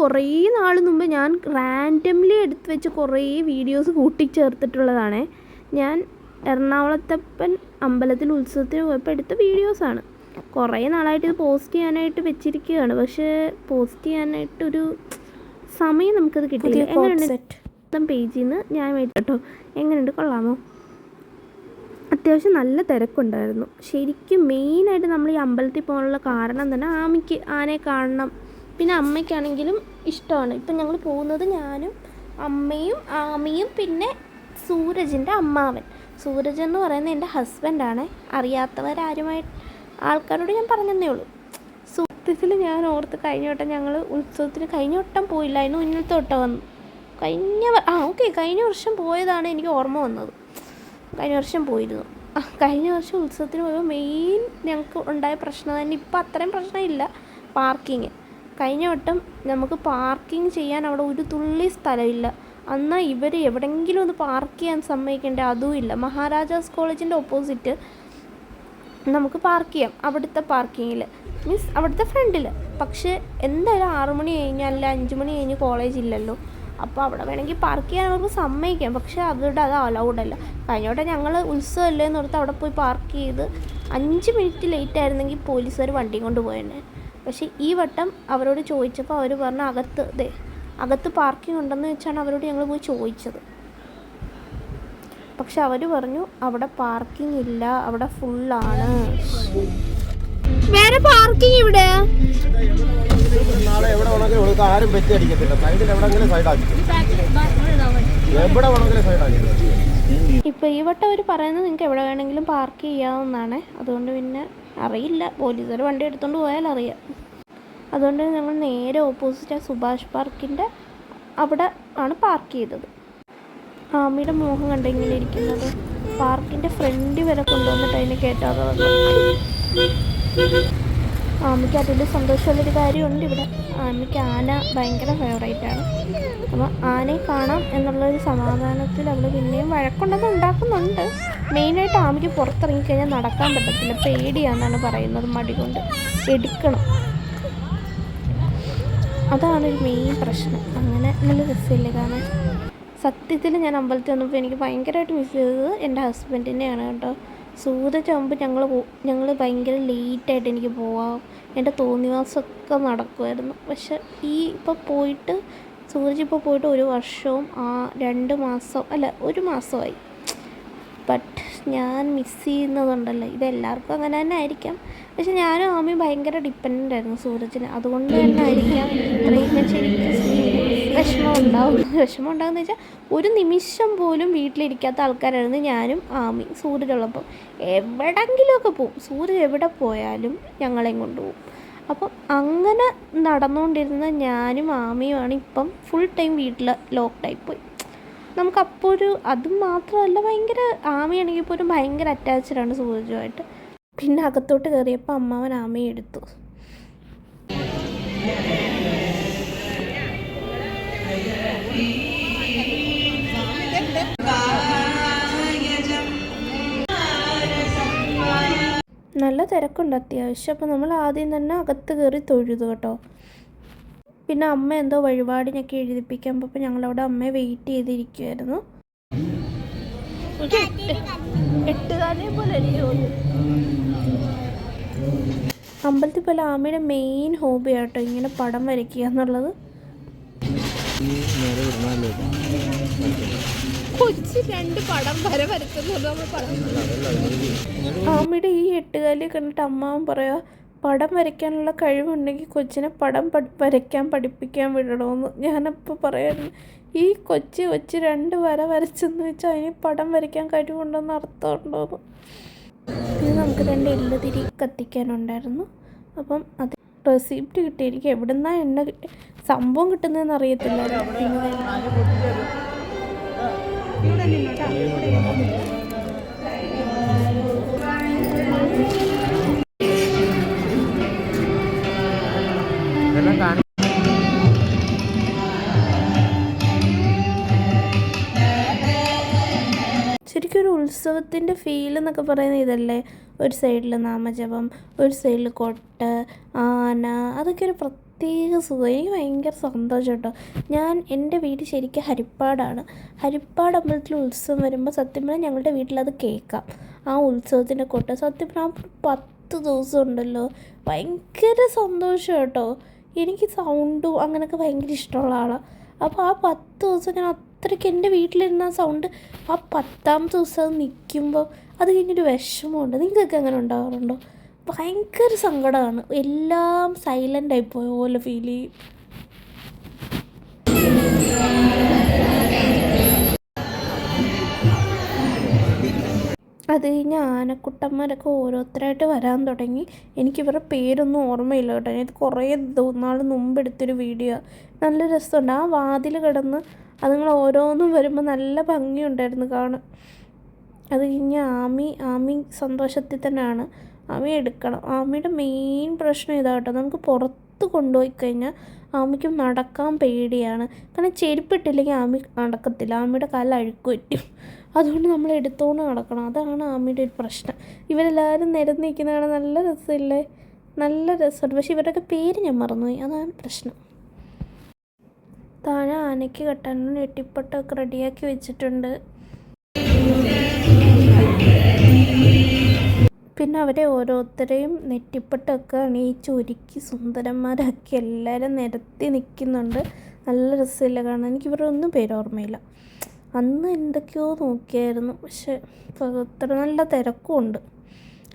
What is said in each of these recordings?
കുറേ നാൾ മുമ്പ് ഞാൻ റാൻഡംലി എടുത്ത് വെച്ച് കുറേ വീഡിയോസ് കൂട്ടിച്ചേർത്തിട്ടുള്ളതാണ്. ഞാൻ എറണാകുളത്തപ്പൻ അമ്പലത്തിൽ ഉത്സവത്തിന് പോയപ്പോൾ എടുത്ത വീഡിയോസാണ് കുറേ നാളായിട്ട് ഇത് പോസ്റ്റ് ചെയ്യാനായിട്ട് വെച്ചിരിക്കുകയാണ് പക്ഷേ പോസ്റ്റ് ചെയ്യാനായിട്ടൊരു സമയം നമുക്കത് കിട്ടിയില്ല. എങ്ങനെയുണ്ട്? മൊത്തം പേജിൽ നിന്ന് ഞാൻ മേടിച്ചു എങ്ങനെയുണ്ട്? കൊള്ളാമോ? അത്യാവശ്യം നല്ല തിരക്കുണ്ടായിരുന്നു. ശരിക്കും മെയിനായിട്ട് നമ്മൾ ഈ അമ്പലത്തിൽ പോകാനുള്ള കാരണം തന്നെ ആമയ്ക്ക് ആനയെ കാണണം. പിന്നെ അമ്മയ്ക്കാണെങ്കിലും ഇഷ്ടമാണ്. ഇപ്പം ഞങ്ങൾ പോകുന്നത് ഞാനും അമ്മയും ആമയും പിന്നെ സൂരജിന്റെ അമ്മാവൻ. സൂരജ് എന്ന് പറയുന്നത് എന്റെ ഹസ്ബൻഡാണ് അറിയാത്തവരാരുമായി ആൾക്കാരോട് ഞാൻ പറഞ്ഞതേ ഉള്ളൂ. സത്യത്തിൽ ഞാൻ ഓർത്ത് കഴിഞ്ഞ വട്ടം ഞങ്ങൾ ഉത്സവത്തിന് കഴിഞ്ഞ വട്ടം പോയില്ലായിരുന്നു. ഇന്നത്തെ വട്ടം വന്നു. കഴിഞ്ഞ ആ ഓക്കെ കഴിഞ്ഞ വർഷം പോയതാണ് എനിക്ക് ഓർമ്മ വന്നത്. കഴിഞ്ഞ വർഷം പോയിരുന്നു. കഴിഞ്ഞ വർഷം ഉത്സവത്തിന് പോയപ്പോൾ മെയിൻ ഞങ്ങൾക്ക് ഉണ്ടായ പ്രശ്നം തന്നെ ഇപ്പം അത്രയും പ്രശ്നമില്ല. പാർക്കിങ് കഴിഞ്ഞ വട്ടം നമുക്ക് പാർക്കിംഗ് ചെയ്യാൻ അവിടെ ഒരു തുള്ളി സ്ഥലമില്ല. അന്ന് ഇവർ എവിടെയെങ്കിലും ഒന്ന് പാർക്ക് ചെയ്യാൻ സമ്മതിക്കേണ്ട അതും ഇല്ല. മഹാരാജാസ് കോളേജിന്റെ ഓപ്പോസിറ്റ് നമുക്ക് പാർക്ക് ചെയ്യാം. അവിടുത്തെ പാർക്കിങ്ങിൽ മീൻസ് അവിടുത്തെ ഫ്രണ്ടിൽ പക്ഷേ എന്തായാലും ആറു മണി കഴിഞ്ഞാൽ അല്ല അഞ്ച് മണി കഴിഞ്ഞ് കോളേജ് ഇല്ലല്ലോ. അപ്പോൾ അവിടെ വേണമെങ്കിൽ പാർക്ക് ചെയ്യാൻ അവർക്ക് സമ്മതിക്കാം. പക്ഷേ അവിടെ അത് അലൗഡ് അല്ല. കഴിഞ്ഞ വട്ടം ഞങ്ങൾ ഉത്സവമല്ലേ എന്ന് ഓർത്ത് അവിടെ പോയി പാർക്ക് ചെയ്ത് അഞ്ച് മിനിറ്റ് ലേറ്റ് ആയിരുന്നെങ്കിൽ പോലീസുകാർ വണ്ടി കൊണ്ട് പോയെന്നെ പക്ഷേ ഈ വട്ടം അവരോട് ചോദിച്ചപ്പോൾ അവർ പറഞ്ഞു അകത്ത് ദേ അകത്ത് പാർക്കിംഗ് ഉണ്ടെന്ന് വെച്ചാണ് അവരോട് ഞങ്ങൾ പോയി ചോദിച്ചത്. പക്ഷെ അവർ പറഞ്ഞു അവിടെ പാർക്കിംഗ് ഇല്ല അവിടെ ഫുള്ളാണ് വേറെ പാർക്കിംഗ് ഇവിടെ? ആരും പെറ്റി അടിക്കത്തില്ല. സൈഡിൽ എവിടെങ്കിലും സൈഡാക്കി എവിടെ വേണമെങ്കിലും സൈഡാക്കി ഇപ്പൊ ഈ വട്ടം അവർ പറയുന്നത് നിങ്ങൾക്ക് എവിടെ വേണമെങ്കിലും പാർക്ക് ചെയ്യാവുന്നതാണ്. അതുകൊണ്ട് പിന്നെ അറിയില്ല. പോലീസുകാർ വണ്ടി എടുത്തുകൊണ്ട് പോയാൽ അറിയാം. അതുകൊണ്ട് ഞങ്ങൾ നേരെ ഓപ്പോസിറ്റ് ആ സുഭാഷ് പാർക്കിന്റെ അവിടെ ആണ് പാർക്ക് ചെയ്തത്. ആമിയുടെ മോഹം കണ്ട ഇങ്ങനെ ഇരിക്കുന്നത്? പാർക്കിന്റെ ഫ്രണ്ട് വരെ കൊണ്ടുവന്നിട്ട് അതിനെ കയറ്റാതെ വന്നു. ആമിക്ക് അതിൽ സന്തോഷമുള്ളൊരു കാര്യമുണ്ട് ഇവിടെ. ആമിക്ക് ആന ഭയങ്കര ഫേവറേറ്റ് ആണ്. അപ്പോൾ ആനയെ കാണാം എന്നുള്ളൊരു സമാധാനത്തിൽ അവൾ പിന്നെയും വഴക്കുണ്ടെന്ന് ഉണ്ടാക്കുന്നുണ്ട്. മെയിനായിട്ട് ആമിക്ക് പുറത്തിറങ്ങിക്കഴിഞ്ഞാൽ നടക്കാൻ പറ്റത്തില്ല. പേടിയാണെന്നാണ് പറയുന്നത് മടി കൊണ്ട്. എടുക്കണം. അതാണ് ഒരു മെയിൻ പ്രശ്നം. അങ്ങനെ നല്ല രസമില്ലേ കാരണം സത്യത്തിൽ ഞാൻ അമ്പലത്തിൽ വന്നപ്പോൾ എനിക്ക് ഭയങ്കരമായിട്ട് മിസ് ചെയ്തത് എന്റെ ഹസ്ബൻഡിനെയാണ് കേട്ടോ. സൂതച്ചാകുമ്പോൾ ഞങ്ങൾ ഞങ്ങൾ ഭയങ്കര ലേറ്റായിട്ട് എനിക്ക് പോവാം. എന്റെ തോന്നിവാസമൊക്കെ നടക്കുമായിരുന്നു പക്ഷെ ഈ ഇപ്പോൾ പോയിട്ട് സൂരജ് ഇപ്പോൾ പോയിട്ട് ഒരു വർഷവും ആ രണ്ട് മാസം അല്ല ഒരു മാസമായി. ബട്ട് ഞാൻ മിസ് ചെയ്യുന്നതുണ്ടല്ലോ. ഇത് എല്ലാവർക്കും അങ്ങനെ തന്നെ ആയിരിക്കാം. പക്ഷെ ഞാനും ആമി ഭയങ്കര ഡിപ്പെൻഡന്റ് ആയിരുന്നു സൂരജിന്. അതുകൊണ്ട് തന്നെ ആയിരിക്കാം ഇത്രയും ശരിക്കും വിഷമം ഉണ്ടാവും. വിഷമം ഉണ്ടാകുന്ന വെച്ചാൽ ഒരു നിമിഷം പോലും വീട്ടിലിരിക്കാത്ത ആൾക്കാരായിരുന്നു ഞാനും ആമി സൂര്യനുള്ളപ്പം എവിടെങ്കിലുമൊക്കെ പോവും. സൂര്യൻ എവിടെ പോയാലും ഞങ്ങളെയും കൊണ്ടുപോകും അപ്പം അങ്ങനെ നടന്നുകൊണ്ടിരുന്ന ഞാനും ആമിയുമാണ് ഇപ്പം ഫുൾ ടൈം വീട്ടിൽ ലോക്ക്ഡായി പോയി. നമുക്ക് അപ്പോൾ ഒരു അതും മാത്രമല്ല ഭയങ്കര ആമയാണെങ്കിൽ പോലും ഭയങ്കര അറ്റാച്ച്ഡാണ് സൂരജുമായിട്ട് പിന്നെ അകത്തോട്ട് കയറിയപ്പോൾ അമ്മാവൻ ആമയെ എടുത്തു. നല്ല തിരക്കുണ്ട് അത്യാവശ്യം. അപ്പോൾ നമ്മൾ ആദ്യം തന്നെ അകത്ത് കയറി തൊഴുതു കേട്ടോ. പിന്നെ അമ്മ എന്തോ വഴിപാടിനൊക്കെ എഴുതിപ്പിക്കാൻ പോയപ്പോൾ ഞങ്ങളവിടെ അമ്മയെ വെയിറ്റ് ചെയ്തിരിക്കുവായിരുന്നു. പോലെ അമ്പലത്തിൽ പോലെ ആമയുടെ മെയിൻ ഹോബി ആട്ടോ ഇങ്ങനെ പടം വരയ്ക്കുക എന്നുള്ളത്. കൊച്ചി രണ്ട് പടം വര വരയ്ക്കുന്നത് നമ്മൾ പടം. ആമയുടെ ഈ എട്ടുകാലി കണ്ടിട്ട് അമ്മാവൻ പറയാ പടം വരയ്ക്കാനുള്ള കഴിവുണ്ടെങ്കിൽ കൊച്ചിനെ പടം വരയ്ക്കാൻ പഠിപ്പിക്കാൻ വിടണമെന്ന് ഞാനപ്പോൾ പറയായിരുന്നു. ഈ കൊച്ചി കൊച്ചി രണ്ട് വര വരച്ചെന്ന് വെച്ചാൽ അതിന് പടം വരയ്ക്കാൻ കഴിവുണ്ടെന്ന് അർത്ഥമുണ്ടോയെന്ന് പിന്നെ നമുക്ക് രണ്ട് എള്ളുതിരി കത്തിക്കാനുണ്ടായിരുന്നു. അപ്പം അത് റെസിപ്റ്റ് കിട്ടി എനിക്ക് എവിടുന്നാ എണ്ണ സംഭവം കിട്ടുന്നതെന്ന് അറിയത്തില്ലായിരുന്നു. ഉത്സവത്തിന്റെ ഫീൽ എന്നൊക്കെ പറയുന്നത് ഇതല്ലേ? ഒരു സൈഡിൽ നാമജപം ഒരു സൈഡിൽ കൊട്ട് ആന അതൊക്കെ ഒരു പ്രത്യേക സുഖം. എനിക്ക് ഭയങ്കര സന്തോഷം കേട്ടോ. ഞാൻ എന്റെ വീട് ശരിക്കും ഹരിപ്പാടാണ്. ഹരിപ്പാട് അമ്പലത്തിൽ ഉത്സവം വരുമ്പോൾ സത്യം പറഞ്ഞാൽ ഞങ്ങളുടെ വീട്ടിലത് കേൾക്കാം. ആ ഉത്സവത്തിന്റെ കൊട്ട് സത്യം പറഞ്ഞാൽ പത്ത് ദിവസം ഉണ്ടല്ലോ. ഭയങ്കര സന്തോഷം കേട്ടോ. എനിക്ക് സൗണ്ടും അങ്ങനെയൊക്കെ ഭയങ്കര ഇഷ്ടമുള്ള ആളാണ് അപ്പോൾ ആ പത്ത് ദിവസം ഞാൻ അത്രയ്ക്ക് എന്റെ വീട്ടിലിരുന്ന ആ സൗണ്ട് ആ പത്താമത്തെ ദിവസം അത് നിൽക്കുമ്പോൾ അത് കഴിഞ്ഞൊരു വിഷമമുണ്ട്. നിങ്ങൾക്കൊക്കെ അങ്ങനെ ഉണ്ടാകാറുണ്ടോ ഭയങ്കര സങ്കടമാണ്. എല്ലാം സൈലന്റ് ആയിപ്പോയ പോലെ ഫീൽ ചെയ്യും. അത് കഴിഞ്ഞ് ആനക്കുട്ടന്മാരൊക്കെ ഓരോരുത്തരായിട്ട് വരാൻ തുടങ്ങി. എനിക്ക് ഇവരുടെ പേരൊന്നും ഓർമ്മയില്ല കേട്ടോ. ഇത് കുറേ നാൾ മുമ്പ് എടുത്തൊരു വീഡിയോ നല്ല രസമുണ്ട്. ആ വാതിൽ കിടന്ന് അതുങ്ങൾ ഓരോന്നും വരുമ്പോൾ നല്ല ഭംഗിയുണ്ടായിരുന്നു കാണാൻ. അത് കഴിഞ്ഞ് ആമി ആമി സന്തോഷത്തിൽ തന്നെയാണ്. ആമി എടുക്കണം. ആമിയുടെ മെയിൻ പ്രശ്നം ഇതാ കേട്ടോ. നമുക്ക് പുറത്ത് കൊണ്ടുപോയി കഴിഞ്ഞാൽ ആമിക്ക് നടക്കാൻ പേടിയാണ്. കാരണം ചെരുപ്പിട്ടില്ലെങ്കിൽ ആമി നടക്കത്തില്ല. ആമിയുടെ കാലിൽ അഴുക്ക് പറ്റും. അതുകൊണ്ട് നമ്മൾ എടുത്തുകൊണ്ട് നടക്കണം. അതാണ് ആമിയുടെ ഒരു പ്രശ്നം. ഇവരെല്ലാവരും നിരന്നിരിക്കുന്നതാണ് നല്ല രസമില്ലേ? നല്ല രസമുണ്ട് പക്ഷേ ഇവരുടെയൊക്കെ പേര് ഞാൻ മറന്നുപോയി. അതാണ് പ്രശ്നം. താഴെ ആനയ്ക്ക് കെട്ടാനുള്ള നെട്ടിപ്പട്ടൊക്കെ റെഡിയാക്കി വെച്ചിട്ടുണ്ട്. പിന്നെ അവരെ ഓരോരുത്തരെയും നെറ്റിപ്പട്ടൊക്കെ അണിയിച്ച് ഒരുക്കി സുന്ദരന്മാരാക്കി എല്ലാവരും നിരത്തി നിൽക്കുന്നുണ്ട്. നല്ല രസമില്ല കാണാൻ. എനിക്ക് ഇവരുടെ ഒന്നും പേര് ഓർമ്മയില്ല. അന്ന് എന്തൊക്കെയോ നോക്കിയായിരുന്നു. പക്ഷെ അത്ര നല്ല തിരക്കുമുണ്ട്.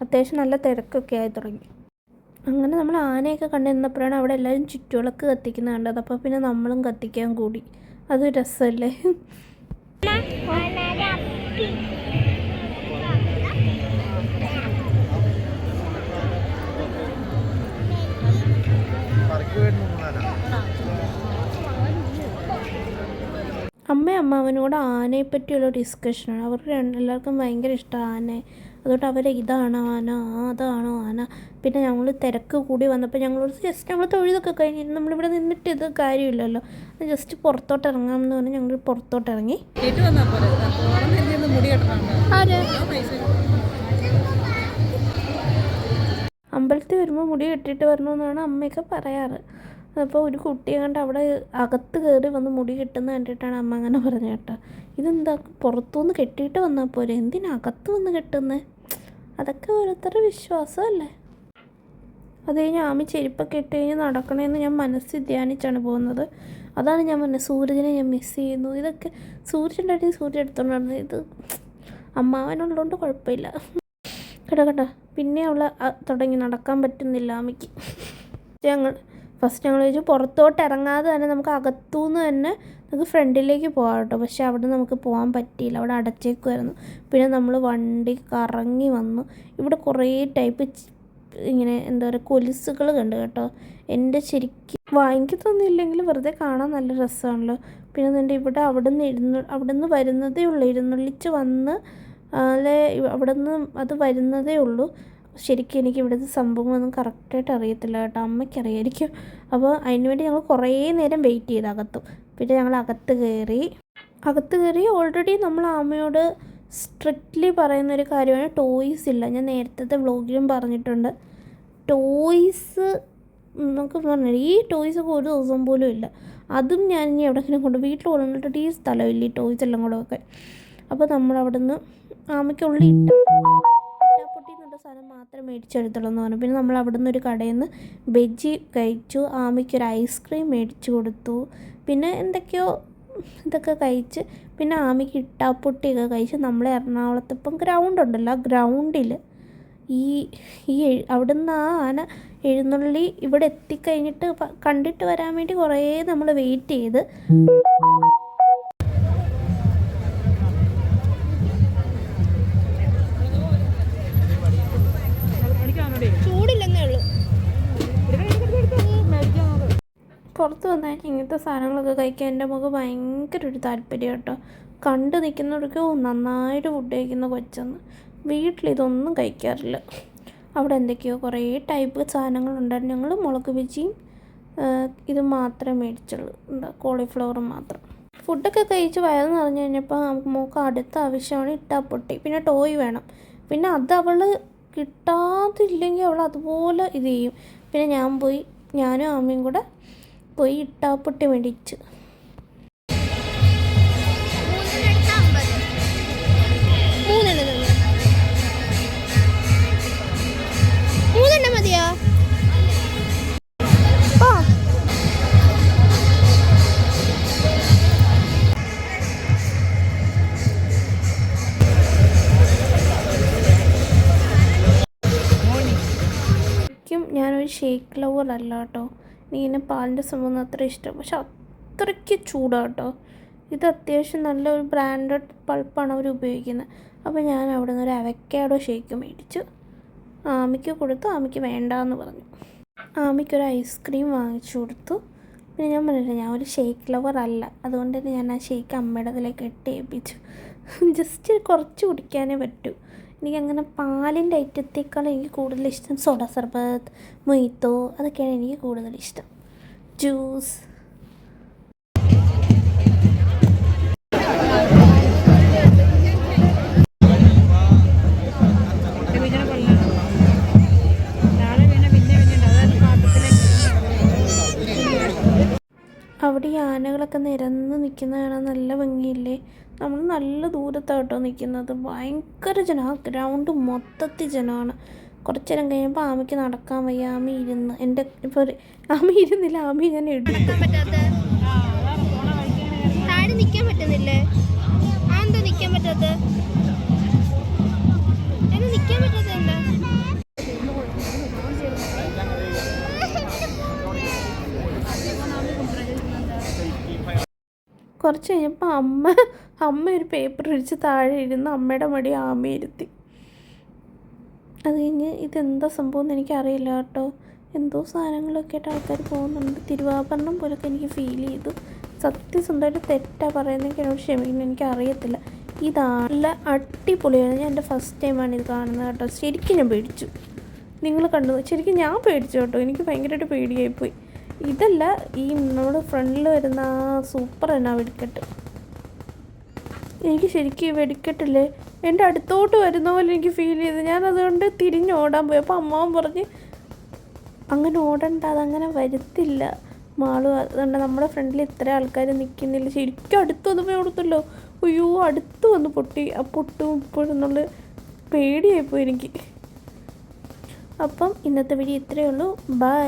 അത്യാവശ്യം നല്ല തിരക്കൊക്കെ ആയി തുടങ്ങി. അങ്ങനെ നമ്മൾ ആനയൊക്കെ കണ്ടിരുന്നപ്പോഴാണ് അവിടെ എല്ലാവരും ചുറ്റുവിളക്ക് കത്തിക്കുന്നത് കണ്ടത്. അപ്പോൾ പിന്നെ നമ്മളും കത്തിക്കാൻ കൂടി. അത് രസമല്ലേ? അമ്മയും അമ്മാവനോട് ആനയെ പറ്റിയുള്ള ഡിസ്കഷനാണ് അവർക്ക് എല്ലാവർക്കും ഭയങ്കര ഇഷ്ടമാണ് ആനയെ. അതുകൊണ്ട് അവരെ ഇതാണോ ആന അതാണ് ആന. പിന്നെ ഞങ്ങൾ തിരക്ക് കൂടി വന്നപ്പോൾ ഞങ്ങളോട് ജസ്റ്റ് ഞങ്ങൾ തൊഴുതൊക്കെ കഴിഞ്ഞിട്ട് നമ്മളിവിടെ നിന്നിട്ട് ഇത് കാര്യമില്ലല്ലോ. ജസ്റ്റ് പുറത്തോട്ട് ഇറങ്ങാം എന്ന് പറഞ്ഞ് ഞങ്ങൾ പുറത്തോട്ട് ഇറങ്ങി. ആര്? അമ്പലത്തിൽ വരുമ്പോൾ മുടി കെട്ടിയിട്ട് വരണമെന്നാണ് അമ്മയൊക്കെ പറയാറ്. അപ്പോൾ ഒരു കുട്ടിയെ കണ്ട് അവിടെ അകത്ത് കയറി വന്ന് മുടി കെട്ടുന്ന കണ്ടിട്ടാണ് അമ്മ അങ്ങനെ പറഞ്ഞ കേട്ടോ. ഇതെന്താ പുറത്തുനിന്ന് കെട്ടിയിട്ട് വന്നാൽ പോരെ? എന്തിനകത്ത് വന്ന് കെട്ടുന്നത് അതൊക്കെ ഓരോരുത്തരുടെ വിശ്വാസമല്ലേ? അത് കഴിഞ്ഞ് ആമി ചെരുപ്പൊക്കെ ഇട്ട് കഴിഞ്ഞ് നടക്കണമെന്ന് ഞാൻ മനസ്സിൽ ധ്യാനിച്ചാണ് പോകുന്നത്. അതാണ് ഞാൻ പറഞ്ഞത് സൂര്യനെ ഞാൻ മിസ് ചെയ്യുന്നു. ഇതൊക്കെ സൂര്യന്റെ സൂര്യൻ എടുത്തോണ്ടാണ് ഇത് അമ്മാവനുള്ളതുകൊണ്ട് കുഴപ്പമില്ല. കേട്ടോ കേട്ടോ. പിന്നെ അവൾ തുടങ്ങി നടക്കാൻ പറ്റുന്നില്ല ആമിക്ക്. ഞങ്ങൾ ഫസ്റ്റ് ചോദിച്ചു പുറത്തോട്ട് ഇറങ്ങാതെ തന്നെ നമുക്ക് അകത്തുനിന്ന് തന്നെ നമുക്ക് ഫ്രണ്ടിലേക്ക് പോകാം കേട്ടോ. പക്ഷെ അവിടെ നമുക്ക് പോകാൻ പറ്റിയില്ല. അവിടെ അടച്ചേക്കുമായിരുന്നു പിന്നെ നമ്മൾ വണ്ടി കറങ്ങി വന്നു. ഇവിടെ കുറേ ടൈപ്പ് ഇങ്ങനെ എന്താ പറയുക കൊലുസുകൾ കണ്ടു കേട്ടോ. എന്റെ ശരിക്കും വാങ്ങിക്കത്തൊന്നുമില്ലെങ്കിൽ വെറുതെ കാണാൻ നല്ല രസമാണല്ലോ. പിന്നെ എന്നിട്ട് ഇവിടെ അവിടെ നിന്ന് ഇരുന്ന് അവിടെ നിന്ന് വരുന്നതേ ഉള്ളൂ. ഇരുന്നുള്ളിച്ച് വന്ന് അല്ലെ അവിടെ നിന്ന് അത് വരുന്നതേ ഉള്ളൂ. ശരിക്കും എനിക്ക് ഇവിടുത്തെ സംഭവമൊന്നും കറക്റ്റായിട്ട് അറിയത്തില്ല കേട്ടോ. അമ്മയ്ക്കറിയായിരിക്കും. അപ്പോൾ അതിന് വേണ്ടി ഞങ്ങൾ കുറേ നേരം വെയിറ്റ് ചെയ്ത് അകത്തു. പിന്നെ ഞങ്ങൾ അകത്ത് കയറി. അകത്ത് കയറി ഓൾറെഡി നമ്മൾ അമ്മയോട് സ്ട്രിക്റ്റ്ലി പറയുന്ന ഒരു കാര്യമാണ് ടോയ്സ് ഇല്ല. ഞാൻ നേരത്തെ വ്ളോഗിലും പറഞ്ഞിട്ടുണ്ട്. ടോയ്സ് നമുക്ക് പറഞ്ഞു ഈ ടോയ്സ് ഒക്കെ ഒരു ദിവസം പോലും ഇല്ല. അതും ഞാൻ ഇനി എവിടെയെങ്കിലും കൊണ്ട് വീട്ടിൽ കൊണ്ടുവന്നിട്ട് ഈ സ്ഥലമില്ല ഈ ടോയ്സ് എല്ലാം കൂടെ ഒക്കെ. അപ്പോൾ നമ്മൾ അവിടെ നിന്ന് ആമയ്ക്കുള്ളിൽ ഇട്ട സാധനം മാത്രം മേടിച്ചെടുത്തുള്ളൂ എന്ന് പറഞ്ഞു. പിന്നെ നമ്മൾ അവിടെ നിന്ന് ഒരു കടയിൽ നിന്ന് ബജ്ജി കഴിച്ചു ആമയ്ക്കൊരു ഐസ്ക്രീം മേടിച്ചു കൊടുത്തു. പിന്നെ എന്തൊക്കെയോ ഇതൊക്കെ കഴിച്ച് പിന്നെ ആമയ്ക്ക് ഇട്ടാപ്പൊട്ടിയൊക്കെ കഴിച്ച് നമ്മൾ എറണാകുളത്ത് ഇപ്പം ഗ്രൗണ്ട് ഉണ്ടല്ലോ ആ ഗ്രൗണ്ടിൽ ഈ ഈ അവിടെ അവിടുന്ന് ആ ആന എഴുന്നള്ളി ഇവിടെ എത്തിക്കഴിഞ്ഞിട്ട് കണ്ടിട്ട് വരാൻ വേണ്ടി കുറേ നമ്മൾ വെയിറ്റ് ചെയ്ത്. പുറത്ത് വന്നാൽ ഇങ്ങനത്തെ സാധനങ്ങളൊക്കെ കഴിക്കാൻ എന്റെ മുഖം ഭയങ്കര ഒരു താല്പര്യം കേട്ടോ. കണ്ടു നിൽക്കുന്നവർക്ക് "ഓ, നന്നായിട്ട് ഫുഡ് കഴിക്കുന്ന കൊച്ചെന്ന്. വീട്ടിൽ ഇതൊന്നും കഴിക്കാറില്ല. അവിടെ എന്തൊക്കെയോ കുറേ ടൈപ്പ് സാധനങ്ങളുണ്ടായിരുന്നു. ഞങ്ങൾ മുളക് ബജിയും ഇത് മാത്രമേ മേടിച്ചുള്ളൂ. എന്താ കോളിഫ്ലവർ മാത്രം. ഫുഡൊക്കെ കഴിച്ച് വയറ് നിറഞ്ഞു കഴിഞ്ഞപ്പോൾ നമുക്ക് മോക്ക് അടുത്ത ആവശ്യമാണ് ഇട്ടാ പൊട്ടി. പിന്നെ ടോയ് വേണം. പിന്നെ അത് അവൾ കിട്ടാതില്ലെങ്കിൽ അവൾ അതുപോലെ ഇത് ചെയ്യും. പിന്നെ ഞാൻ പോയി ഞാനും അമ്മയും കൂടെ പോയി ഇട്ടാപ്പൊട്ടി മേടിച്ച്. മൂന്നെണ്ണം മതിയോ? ഞാനൊരു ഷേക്ക് ലവർ അല്ല കേട്ടോ എനിക്കിങ്ങനെ പാലിന്റെ സംഭവം അത്ര ഇഷ്ടം. പക്ഷെ അത്രയ്ക്ക് ചൂടാണ് കേട്ടോ ഇത് അത്യാവശ്യം നല്ലൊരു ബ്രാൻഡഡ് പൾപ്പാണ് അവർ ഉപയോഗിക്കുന്നത്. അപ്പോൾ ഞാൻ അവിടെ നിന്ന് ഒരു അവക്കാഡോ ഷേക്ക് മേടിച്ചു. ആമിക്ക് കൊടുത്തു. ആമിക്ക് വേണ്ടാന്ന് പറഞ്ഞു. ആമിക്കൊരു ഐസ്ക്രീം വാങ്ങിച്ചു കൊടുത്തു. പിന്നെ ഞാൻ പറഞ്ഞില്ല ഞാൻ ഒരു ഷേക്ക് ലവർ അല്ല. അതുകൊണ്ട് തന്നെ ഞാൻ ആ ഷേക്ക് അമ്മയുടെ അതിലേക്ക് ഇട്ട് ഏൽപ്പിച്ചു. ജസ്റ്റ് കുറച്ച് കുടിക്കാനേ പറ്റൂ. എനിക്കങ്ങനെ പാലിന്റെ ഐറ്റത്തേക്കാൾ എനിക്ക് കൂടുതൽ ഇഷ്ടം സോഡ സർബത്ത് മൊയ്ത്തോ അതൊക്കെയാണ് എനിക്ക് കൂടുതൽ ഇഷ്ടം ജ്യൂസ്. അവിടെ ഈ ആനകളൊക്കെ നിരന്ന് നിൽക്കുന്ന കാണാൻ നല്ല ഭംഗിയില്ലേ? നമ്മൾ നല്ല ദൂരത്തായിട്ടോ നിൽക്കുന്നത് ഭയങ്കര ജനം ആ ഗ്രൗണ്ട് മൊത്തത്തിൽ ജനമാണ് കുറച്ച് നേരം കഴിയുമ്പോൾ ആമയ്ക്ക് നടക്കാൻ വയ്യ. ആമി ഇരുന്ന് എന്റെ ഇപ്പോൾ ഒരു- ആമി ഇരുന്നില്ല ആമി ഇങ്ങനെ താഴെ നിൽക്കാൻ പറ്റുന്നില്ലേ? ആ എന്താ നിക്കാൻ പറ്റാത്ത? നിൽക്കാൻ പറ്റാത്ത എന്താ? കുറച്ച് കഴിഞ്ഞപ്പോൾ അമ്മ അമ്മ ഒരു പേപ്പർ ഇടിച്ച് താഴെ ഇരുന്ന് അമ്മയുടെ മടി ആമയിരുത്തി അത് കഴിഞ്ഞ് ഇതെന്താ സംഭവം എന്ന് എനിക്കറിയില്ല കേട്ടോ. എന്തോ സാധനങ്ങളൊക്കെ ആയിട്ട് ആൾക്കാർ പോകുന്നുണ്ട്. തിരുവാഭരണം പോലൊക്കെ എനിക്ക് ഫീൽ ചെയ്തു. സത്യസന്ധമായിട്ട് തെറ്റാ പറയുന്നതൊക്കെ എന്നോട് ക്ഷമിക്കണം എനിക്കറിയത്തില്ല. ഇതാണ് അടിപൊളിയാണ്. ഞാൻ എന്റെ ഫസ്റ്റ് ടൈമാണ് ഇത് കാണുന്നത് കേട്ടോ. ശരിക്കും ഞാൻ പേടിച്ചു. നിങ്ങൾ കണ്ടു ശരിക്കും ഞാൻ പേടിച്ചു കേട്ടോ. എനിക്ക് ഭയങ്കരമായിട്ട് പേടിയായിപ്പോയി. ഇതല്ല ഈ നമ്മുടെ ഫ്രണ്ടിൽ വരുന്ന ആ സൂപ്പർ തന്നെ ആ വെടിക്കെട്ട്. എനിക്ക് ശരിക്കും വെടിക്കട്ടില്ലേ? എന്റെ അടുത്തോട്ട് വരുന്ന പോലെ എനിക്ക് ഫീൽ ചെയ്തു. ഞാൻ അതുകൊണ്ട് തിരിഞ്ഞ് ഓടാൻ പോയി. അപ്പോൾ അമ്മാവൻ പറഞ്ഞ് അങ്ങനെ ഓടണ്ട അതങ്ങനെ വരുത്തില്ല. മാളു അതുകൊണ്ട് നമ്മുടെ ഫ്രണ്ടിൽ ഇത്ര ആൾക്കാർ നിൽക്കുന്നില്ല ശരിക്കും അടുത്ത് വന്ന് പോയി കൊടുത്തല്ലോ അയ്യോ അടുത്ത് വന്ന് പൊട്ടി. ആ പൊട്ടും ഇപ്പോഴെന്നുള്ള പേടിയായിപ്പോയി എനിക്ക്. അപ്പം ഇന്നത്തെ വീഡിയോ ഇത്രയേ ഉള്ളൂ. ബൈ